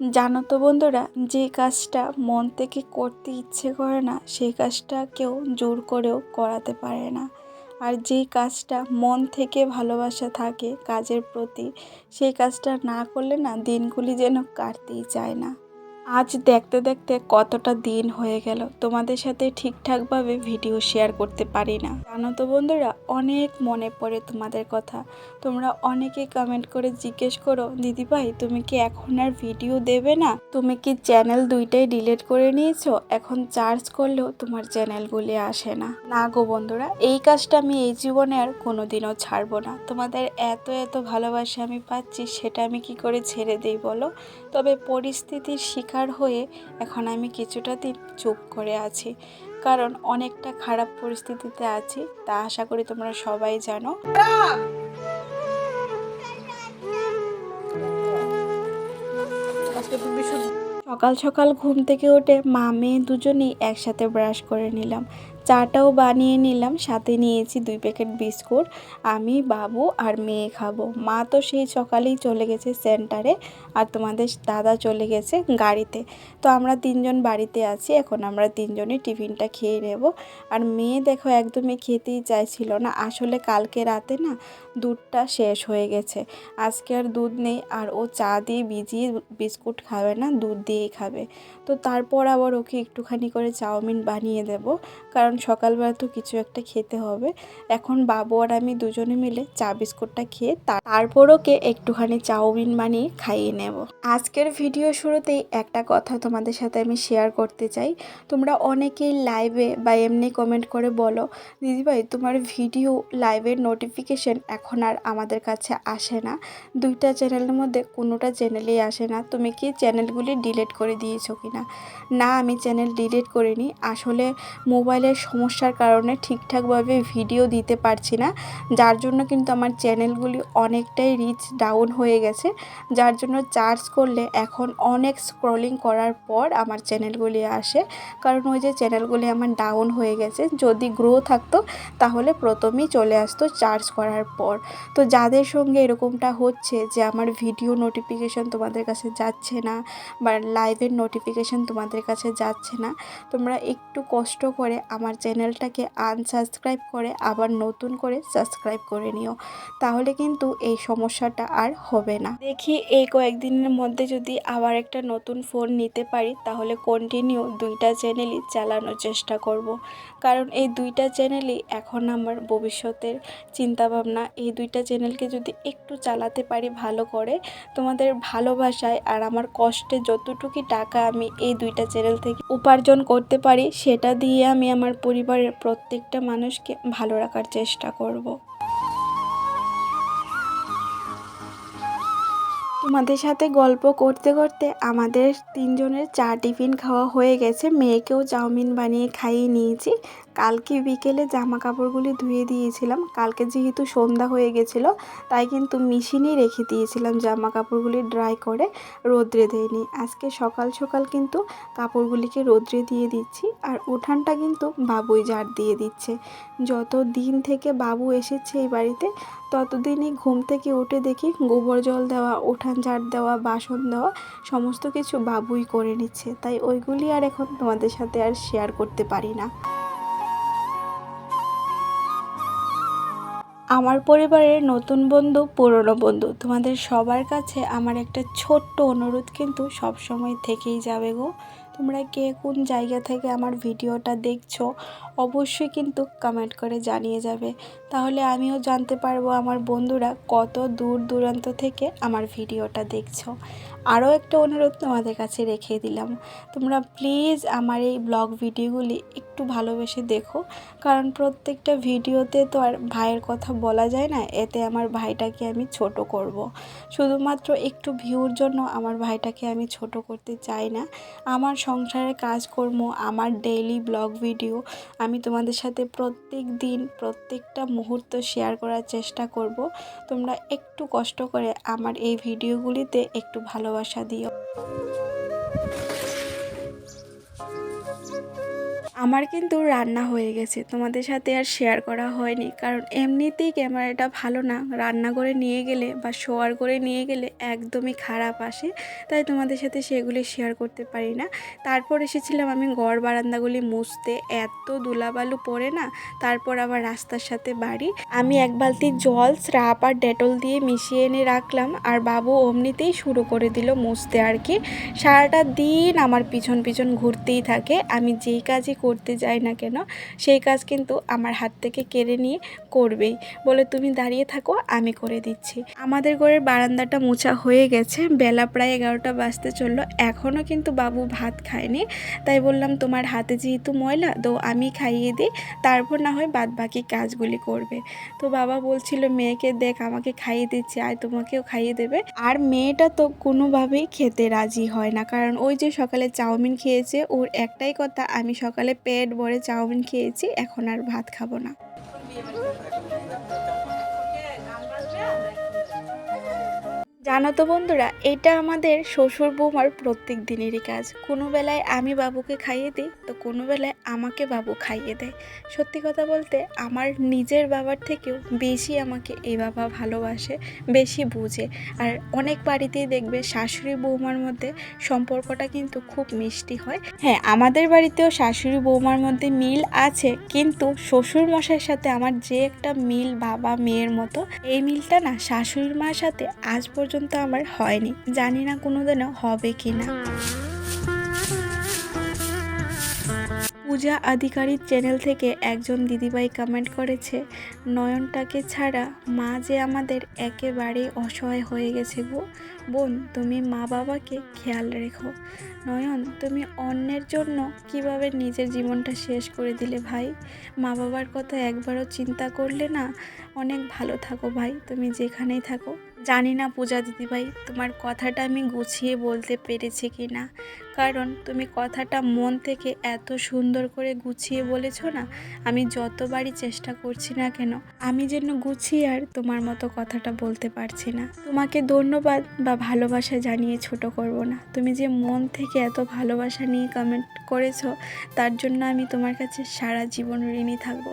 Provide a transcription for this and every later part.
জানো তো বন্ধুরা, যে কাজটা মন থেকে করতে ইচ্ছে করে না সেই কাজটা কেউ জোর করেও করাতে পারে না। আর যেই কাজটা মন থেকে ভালোবাসা থাকে কাজের প্রতি সেই কাজটা না করলে না দিনগুলি যেন কাটতেই চায় না। আজ দেখতে দেখতে কতটা দিন হয়ে গেল। তোমাদের সাথে ঠিকঠাকভাবে ভিডিও শেয়ার করতে পারি না। জানো তো বন্ধুরা, অনেক মনে পড়ে তোমাদের কথা। তোমরা অনেকে কমেন্ট করে জিজ্ঞেস করো দিদিভাই তুমি কি এখন আর ভিডিও দেবে না? তুমি কি চ্যানেল দুইটাই ডিলিট করে নিয়েছো? এখন চার্জ করলেও তোমার চ্যানেলগুলি আসে না। না গো বন্ধুরা, এই কাজটা আমি এই জীবনে আর কোনোদিনও ছাড়বো না। তোমাদের এত এত ভালোবাসা আমি পাচ্ছি, সেটা আমি কি করে ছেড়ে দিই বলো? তবে পরিস্থিতির শিকার হয়ে এখন আমি কিছুটা দিন চুপ করে আছি। কারণ অনেকটা খারাপ পরিস্থিতিতে আছি, তা আশা করি তোমরা সবাই জানো। সকাল সকাল ঘুম থেকে উঠে মা, মেয়ে দুজনেই একসাথে ব্রাশ করে নিলাম। চাটাও বানিয়ে নিলাম, সাথে নিয়েছি দুই প্যাকেট বিস্কুট। আমি, বাবু আর মেয়ে খাব। মা তো সেই সকালেই চলে গেছে সেন্টারে আর তোমাদের দাদা চলে গেছে গাড়িতে। তো আমরা তিনজন বাড়িতে আছি, এখন আমরা তিনজনই টিফিনটা খেয়ে নেব। আর মেয়ে দেখো একদমই খেতেই চাইছিল না। আসলে কালকে রাতে না দুধটা শেষ হয়ে গেছে। আজকে আর দুধ নেই, আর ও চা দিয়ে ভিজিয়ে বিস্কুট খাবে না, দুধ দিয়েই খাবে। তো তারপর আবার ওকে একটুখানি করে চাউমিন বানিয়ে দেব। কারণ সকালবেলা তো কিছু একটা খেতে হবে। এখন বাবু আর আমি দুজনে মিলে চা বিস্কুটটা খেয়ে তারপর ওকে একটুখানি চাউমিন বানিয়ে খাইয়ে নেব। আজকের ভিডিও শুরুতেই একটা কথা তোমাদের সাথে আমি শেয়ার করতে চাই। তোমরা অনেকেই লাইভে বা এমনি কমেন্ট করে বলো, দিদিভাই, তোমার ভিডিও লাইভের নোটিফিকেশন এখন আর আমাদের কাছে আসে না। দুইটা চ্যানেলের মধ্যে কোনোটা চ্যানেলেই আসে না। তুমি কি চ্যানেলগুলি ডিলিট করে দিয়েছ কি না না আমি চ্যানেল ডিলিট করিনি। আসলে মোবাইলের সমস্যার কারণে ঠিকঠাকভাবে ভিডিও দিতে পারছি না। যার জন্য কিন্তু আমার চ্যানেলগুলি অনেকটাই রিচ ডাউন হয়ে গেছে। যার জন্য চার্জ করলে এখন অনেক স্ক্রলিং করার পর আমার চ্যানেলগুলি আসে। কারণ ওই যে চ্যানেলগুলি আমার ডাউন হয়ে গেছে। যদি গ্রো থাকতো, তাহলে প্রথমেই চলে আসতো চার্জ করার পর। তো যাদের সঙ্গে এরকমটা হচ্ছে যে আমার ভিডিও নোটিফিকেশন তোমাদের কাছে যাচ্ছে না বা লাইভের নোটিফিকেশন তোমাদের কাছে যাচ্ছে না, তোমরা একটু কষ্ট করে আমার চ্যানেলটাকে আনসাবস্ক্রাইব করে আবার নতুন করে সাবস্ক্রাইব করে নিও। তাহলে কিন্তু এই সমস্যাটা আর হবে না। দেখি এই কয়েকদিনের মধ্যে যদি আবার একটা নতুন ফোন নিতে পারি, তাহলে কন্টিনিউ দুইটা চ্যানেলই চালানোর চেষ্টা করব। কারণ এই দুইটা চ্যানেলই এখন আমার ভবিষ্যতের চিন্তাভাবনা। এই দুইটা চ্যানেলকে যদি একটু চালাতে পারি ভালো করে, তোমাদের ভালোবাসায় আর আমার কষ্টে যতটুকু টাকা আমি এই দুইটা চ্যানেল থেকে উপার্জন করতে পারি, সেটা দিয়ে আমি আমার পরিবারের প্রত্যেকটা মানুষকে ভালো রাখার চেষ্টা করব। তোমাদের সাথে গল্প করতে করতে আমাদের তিনজনের চা টিফিন খাওয়া হয়ে গেছে মেয়েকেও চাউমিন বানিয়ে খাইয়ে নিয়েছি কালকে বিকেলে জামা কাপড়গুলি ধুয়ে দিয়েছিলাম। কালকে যেহেতু সন্ধ্যা হয়ে গেছিল, তাই কিন্তু মেশিনেই রেখে দিয়েছিলাম জামা কাপড়গুলি ড্রাই করে রোদ্রে দেয়নি। আজকে সকাল সকাল কিন্তু কাপড়গুলিকে রোদ্রে দিয়ে দিচ্ছি আর উঠানটা কিন্তু বাবুই ঝাড় দিয়ে দিচ্ছে। যত দিন থেকে বাবু এসেছে এই বাড়িতে, ততদিনই ঘুম থেকে উঠে দেখি গোবর জল দেওয়া, উঠান ঝাড় দেওয়া, বাসন দেওয়া, সমস্ত কিছু বাবুই করে নিচ্ছে। তাই ওইগুলি আর এখন তোমাদের সাথে আর শেয়ার করতে পারি না। আমার পরিবারের নতুন বন্ধু, পুরনো বন্ধু। তোমাদের সবার কাছে আমার একটা ছোট্ট অনুরোধ কিন্তু সব সময় থেকেই যাবে গো। তোমরা কে কোন জায়গা থেকে আমার ভিডিওটা দেখছ, অবশ্যই কিন্তু কমেন্ট করে জানিয়ে যাবে। তাহলে আমিও জানতে পারব আমার বন্ধুরা কত দূর দূরান্ত থেকে আমার ভিডিওটা দেখছ। আরও একটা অনুরোধ তোমাদের কাছে রেখে দিলাম। তোমরা প্লিজ আমার এই ব্লগ ভিডিওগুলি একটু ভালোবেসে দেখো। কারণ প্রত্যেকটা ভিডিওতে তো আর ভাইয়ের কথা বলা যায় না, এতে আমার ভাইটাকে আমি ছোট করব। শুধুমাত্র একটু ভিউর জন্য আমার ভাইটাকে আমি ছোট করতে চাই না। আমার সংসারের কাজকর্ম, আমার ডেইলি ব্লগ ভিডিও আমি তোমাদের সাথে প্রত্যেক দিন, প্রত্যেকটা মুহূর্ত শেয়ার করার চেষ্টা করব। তোমরা একটু কষ্ট করে আমার এই ভিডিওগুলিতে একটু ভালোবাসা দিও। আমার কিন্তু রান্না হয়ে গেছে। তোমাদের সাথে আর শেয়ার করা হয়নি। কারণ এমনিতেই ক্যামেরাটা ভালো না। রান্না করে নিয়ে গেলে বা শোয়ার করে নিয়ে গেলে একদমই খারাপ আসে। তাই তোমাদের সাথে সেগুলি শেয়ার করতে পারি না। তারপর এসেছিলাম আমি গড় বারান্দাগুলি মুছতে। এত দুলাবালু পড়ে না। তারপর আবার রাস্তার সাথে বাড়ি। আমি এক বালতি জল স্রাপ আর ডেটল দিয়ে মিশিয়ে এনে রাখলাম। আর বাবু অমনিতেই শুরু করে দিল মুছতে আর কি। সারাটা দিন আমার পিছন পিছন ঘুরতেই থাকে। আমি যেই কাজই করতে যাই না কেন, সেই কাজ কিন্তু আমার হাত থেকে কেড়ে নিয়ে করবেই। বলে, তুমি দাঁড়িয়ে থাকো, আমি করে দিচ্ছি। আমাদের ঘরের বারান্দাটা মোছা হয়ে গেছে। বেলা প্রায় এগারোটা বাজতে চলল। এখনও কিন্তু বাবু ভাত খায়নি। তাই বললাম, তোমার হাতে যেহেতু ময়লা, তো আমি খাইয়ে দিই। তারপর না হয় বাদ বাকি কাজগুলি করবে। তো বাবা বলছিল, মেয়েকে দেখ, আমাকে খাইয়ে দিচ্ছে, আর তোমাকেও খাইয়ে দেবে। আর মেয়েটা তো কোনোভাবেই খেতে রাজি হয় না। কারণ ওই যে সকালে চাউমিন খেয়েছে, ওর একটাই কথা, আমি সকালে পেট ভরে চাউমিন খেয়েছি এখন আর ভাত খাব না। জানো তো বন্ধুরা, এটা আমাদের শ্বশুর বৌমার প্রত্যেক দিনেরই কাজ। কোনো বেলায় আমি বাবুকে খাইয়ে দিই, তো কোনো বেলায় আমাকে বাবু খাইয়ে দেয়। সত্যি কথা বলতে, আমার নিজের বাবার থেকেও বেশি আমাকে এই বাবা ভালোবাসে, বেশি বুঝে। আর অনেক বাড়িতেই দেখবে শাশুড়ি বৌমার মধ্যে সম্পর্কটা কিন্তু খুব মিষ্টি হয়। হ্যাঁ আমাদের বাড়িতেও শাশুড়ি বৌমার মধ্যে মিল আছে, কিন্তু শ্বশুর মশাইয়ের সাথে আমার যে একটা মিল বাবা মেয়ের মতো, এই মিলটা না শাশুড়ির মার সাথে আজ পর্যন্ত আমার হয়নি। জানি না কোনোদিনও হবে কি না। পূজা আধিকারিক চ্যানেল থেকে একজন দিদিভাই কমেন্ট করেছে, নয়নটাকে ছাড়া মা যে আমাদের একেবারে অসহায় হয়ে গেছে গো। বোন, তুমি মা বাবাকে খেয়াল রেখো। নয়ন, তুমি অন্যের জন্য কীভাবে নিজের জীবনটা শেষ করে দিলে ভাই? মা বাবার কথা একবারও চিন্তা করলে না? অনেক ভালো থাকো ভাই, তুমি যেখানেই থাকো। জানি না পূজা দিদিভাই, তোমার কথাটা আমি গুছিয়ে বলতে পেরেছি কি না? কারণ তুমি কথাটা মন থেকে এত সুন্দর করে গুছিয়ে বলেছ না, আমি যতবারই চেষ্টা করছি না কেন, আমি যেন গুছিয়ে আর তোমার মতো কথাটা বলতে পারছি না। তোমাকে ধন্যবাদ বা ভালোবাসা জানিয়ে ছোট করব না। তুমি যে মন থেকে এত ভালোবাসা নিয়ে কমেন্ট করেছ, তার জন্য আমি তোমার কাছে সারা জীবন ঋণী থাকব।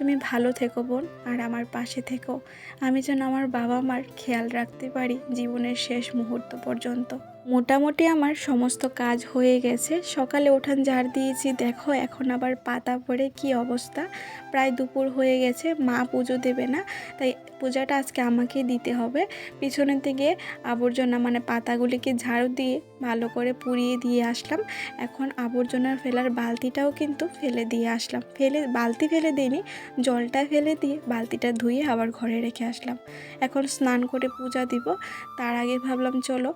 তুমি ভালো থেকো বোন, আর আমার পাশে থেকো। আমি যেন আমার বাবা মার খেয়াল রাখতে পারি জীবনের শেষ মুহূর্ত পর্যন্ত। মোটামুটি আমার সমস্ত কাজ হয়ে গেছে। সকালে উঠান ঝাড় দিয়েছি। দেখো, এখন আবার পাতা পড়ে কি অবস্থা? প্রায় দুপুর হয়ে গেছে, মা পুজো দেবে না, তাই পূজাটা আজকে আমাকে দিতে হবে। পিছনের দিকে আবর্জনা মানে পাতাগুলিকে ঝাড়ু দিয়ে ভালো করে পুড়িয়ে দিয়ে আসলাম। এখন আবর্জনার ফেলার বালতিটাও কিন্তু ফেলে দিয়ে আসলাম। ফেলে, বালতি ফেলে দিইনি, জলটা ফেলে দিয়ে বালতিটা ধুয়ে আবার ঘরে রেখে আসলাম। এখন স্নান করে পূজা দিব। তার আগে ভাবলাম, চলো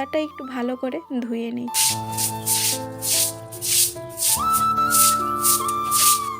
বারান্দাটা একটু ভালো করে ধুয়ে নিই।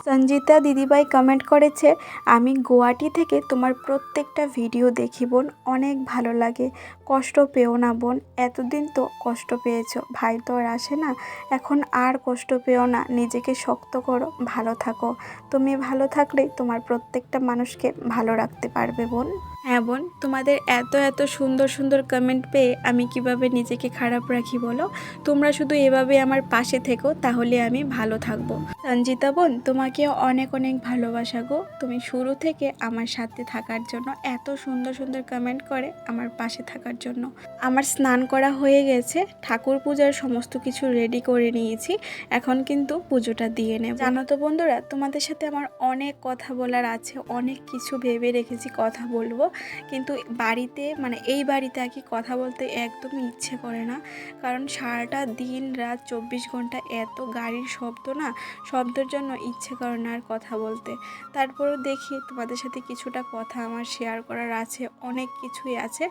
সঞ্জিতা দিদিভাই কমেন্ট করেছে, আমি গুয়াহাটি থেকে তোমার প্রত্যেকটা ভিডিও দেখি বোন, অনেক ভালো লাগে। কষ্ট পেও না বোন, এতদিন তো কষ্ট পেয়েছ। ভাই তো আর আসে না, এখন আর কষ্ট পেও না। নিজেকে শক্ত করো, ভালো থাকো। তুমি ভালো থাকলেই তোমার প্রত্যেকটা মানুষকে ভালো রাখতে পারবে বোন। হ্যাঁ বোন তোমাদের এত এত সুন্দর সুন্দর কমেন্ট পেয়ে আমি কীভাবে নিজেকে খারাপ রাখি বলো? তোমরা শুধু এভাবে আমার পাশে থেকো, তাহলে আমি ভালো থাকব। সঞ্জিতা বোন, তোমাকে অনেক অনেক ভালোবাসা গো। তুমি শুরু থেকে আমার সাথে থাকার জন্য এত সুন্দর সুন্দর কমেন্ট করে আমার পাশে থাকার জন্য। আমার স্নান করা হয়ে গেছে, ঠাকুর পূজার সমস্ত কিছু রেডি করে নিয়েছি। এখন কিন্তু পুজোটা দিয়ে নেব। জানো তো বন্ধুরা, তোমাদের সাথে আমার অনেক কথা বলার আছে, অনেক কিছু ভেবে রেখেছি, কথা বলব। কিন্তু বাড়িতে মানে এই বাড়িতে আর কি কথা বলতে একদমই ইচ্ছে করে না। কারণ সারাটা দিন রাত চব্বিশ ঘণ্টা এত গাড়ির শব্দ না, শব্দের জন্য ইচ্ছে করে না আর কথা বলতে। তারপরেও দেখি তোমাদের সাথে কিছুটা কথা আমার শেয়ার করার আছে, অনেক কিছুই আছে,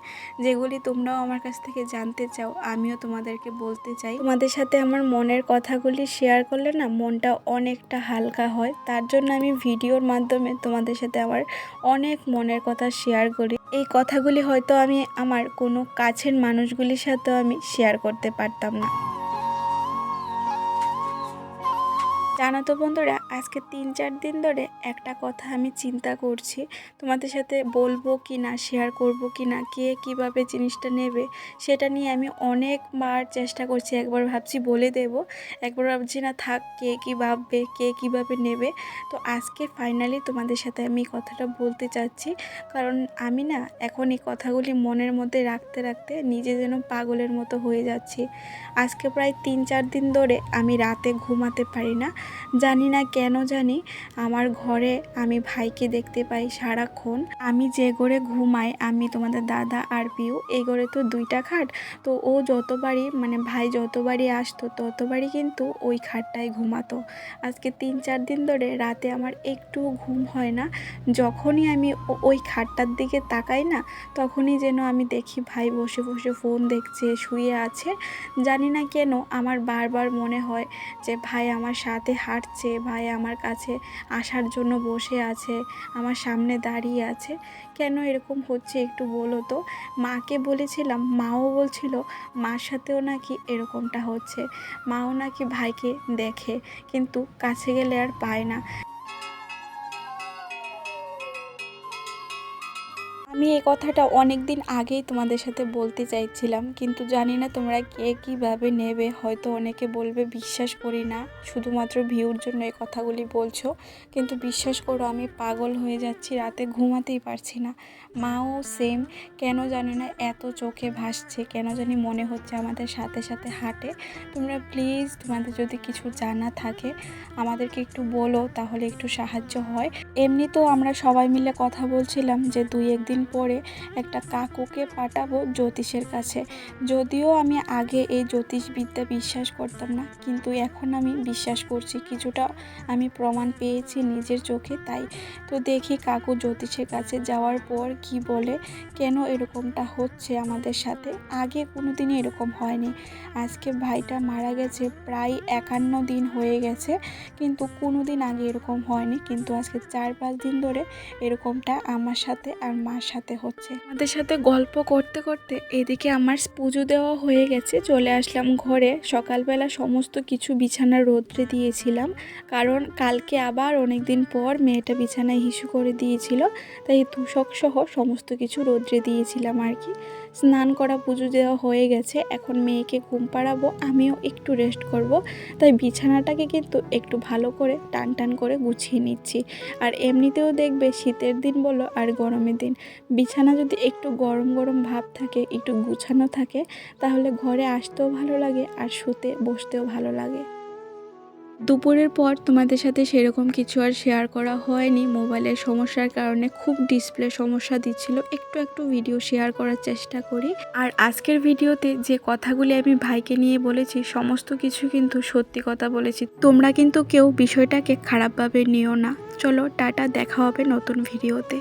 যেগুলি তোমরাও আমার কাছ থেকে জানতে চাও, আমিও তোমাদেরকে বলতে চাই। তোমাদের সাথে আমার মনের কথাগুলি শেয়ার করলে না মনটা অনেকটা হালকা হয়, তার জন্য আমি ভিডিওর মাধ্যমে তোমাদের সাথে আমার অনেক মনের কথা শেয়ার করি। এই কথাগুলি হয়তো আমি আমার কোনো কাছের মানুষগুলির সাথেও আমি শেয়ার করতে পারতাম না। জানাতো বন্ধুরা আজকে তিন চার দিন ধরে একটা কথা আমি চিন্তা করছি। তোমাদের সাথে বলব কি না শেয়ার করব কি না, কে কীভাবে জিনিসটা নেবে, সেটা নিয়ে আমি অনেকবার চেষ্টা করছি। একবার ভাবছি বলে দেব, একবার ভাবছি না থাক, কে কী ভাববে, কে কীভাবে নেবে। তো আজকে ফাইনালি তোমাদের সাথে আমি কথাটা বলতে চাচ্ছি। কারণ আমি না এখন এই কথাগুলি মনের মধ্যে রাখতে রাখতে নিজে যেন পাগলের মতো হয়ে যাচ্ছি। আজকে প্রায় তিন চার দিন ধরে আমি রাতে ঘুমাতে পারি না। জানি না কেন জানি আমার ঘরে আমি ভাইকে দেখতে পাই সারাক্ষণ। আমি যে ঘরে ঘুমাই, আমি তোমাদের দাদা আর পিউ, এই ঘরে তো দুইটা খাট। তো ও যতবারই মানে ভাই যতবারই আসতো, ততবারই কিন্তু ওই খাটটায় ঘুমাতো। আজকে তিন চার দিন ধরে রাতে আমার একটু ঘুম হয় না। যখনই আমি ওই খাটটার দিকে তাকাই না, তখনই যেন আমি দেখি ভাই বসে বসে ফোন দেখছে, শুয়ে আছে। জানি না কেন আমার বারবার মনে হয় যে ভাই আমার সাথে হাঁটছে, ভাই আমার কাছে আসার জন্য বসে আছে, আমার সামনে দাঁড়িয়ে আছে। কেন এরকম হচ্ছে একটু বলো তো? মাকে বলেছিলাম, মাও বলছিল, মার সাথেও নাকি এরকমটা হচ্ছে। মাও নাকি ভাইকে দেখে, কিন্তু কাছে গেলে আর পায় না। আমি এই কথাটা অনেক দিন আগেই তোমাদের সাথে বলতে চাইছিলাম, কিন্তু জানি না তোমরা কে কীভাবে নেবে, হয়তো অনেকে বলবে বিশ্বাস করি না, শুধুমাত্র ভিউর জন্য এই কথাগুলি বলছো, কিন্তু বিশ্বাস করো আমি পাগল হয়ে যাচ্ছি, রাতে ঘুমাতেই পারছি না। মাও সেম কেন জানি না এত চোখে ভাসছে, কেন জানি মনে হচ্ছে আমাদের সাথে সাথে হাঁটে। তোমরা প্লিজ তোমাদের যদি কিছু জানা থাকে, আমাদেরকে একটু বলো, তাহলে একটু সাহায্য হয়। এমনিতেও আমরা সবাই মিলে কথা বলছিলাম যে দুই একদিন পরে একটা কাকুকে পাঠাবো জ্যোতিষের কাছে। যদিও আমি আগে এই জ্যোতিষবিদ্যা বিশ্বাস করতাম না, কিন্তু এখন আমি বিশ্বাস করছি, কিছুটা আমি প্রমাণ পেয়েছি নিজের চোখে তাই। তো দেখি কাকু জ্যোতিষের কাছে যাওয়ার পর কি বলে, কেন এরকমটা হচ্ছে আমাদের সাথে? আগে কোনো দিনই এরকম হয়নি। আজকে ভাইটা মারা গেছে, প্রায় একান্ন দিন হয়ে গেছে, কিন্তু কোনো দিন আগে এরকম হয়নি, কিন্তু আজকে চার পাঁচ দিন ধরে এরকমটা আমার সাথে আর মার সাথে হচ্ছে। আমাদের সাথে গল্প করতে করতে এদিকে আমার পুজো দেওয়া হয়ে গেছে, চলে আসলাম ঘরে। সকালবেলা সমস্ত কিছু বিছানা রোদ্রে দিয়েছিলাম, কারণ কালকে আবার অনেক দিন পর মেয়েটা বিছানায় হিসু করে দিয়েছিল, তাই তুষক সহ সমস্ত কিছু রোদ্রে দিয়েছিলাম আর কি। স্নান করা পুজো দেওয়া হয়ে গেছে। এখন মেয়েকে ঘুম পাড়াবো, আমিও একটু রেস্ট করব। তাই বিছানাটাকে কিন্তু একটু ভালো করে টান টান করে গুছিয়ে নিচ্ছি। আর এমনিতেও দেখবে শীতের দিন বলো আর গরমের দিন, বিছানা যদি একটু গরম গরম ভাব থাকে, একটু গুছানো থাকে, তাহলে ঘরে আসতেও ভালো লাগে আর শুতে, বসতেও ভালো লাগে। দুপুরের পর তোমাদের সাথে সেরকম কিছু আর শেয়ার করা হয়নি। মোবাইলের সমস্যার কারণে খুব ডিসপ্লে সমস্যা দিচ্ছিল। একটু একটু ভিডিও শেয়ার করার চেষ্টা করি। আর আজকের ভিডিওতে যে কথাগুলি আমি ভাইকে নিয়ে বলেছি, সমস্ত কিছু কিন্তু সত্যি কথা বলেছি। তোমরা কিন্তু কেউ বিষয়টাকে খারাপভাবে নিও না। চলো, টাটা, দেখা হবে নতুন ভিডিওতে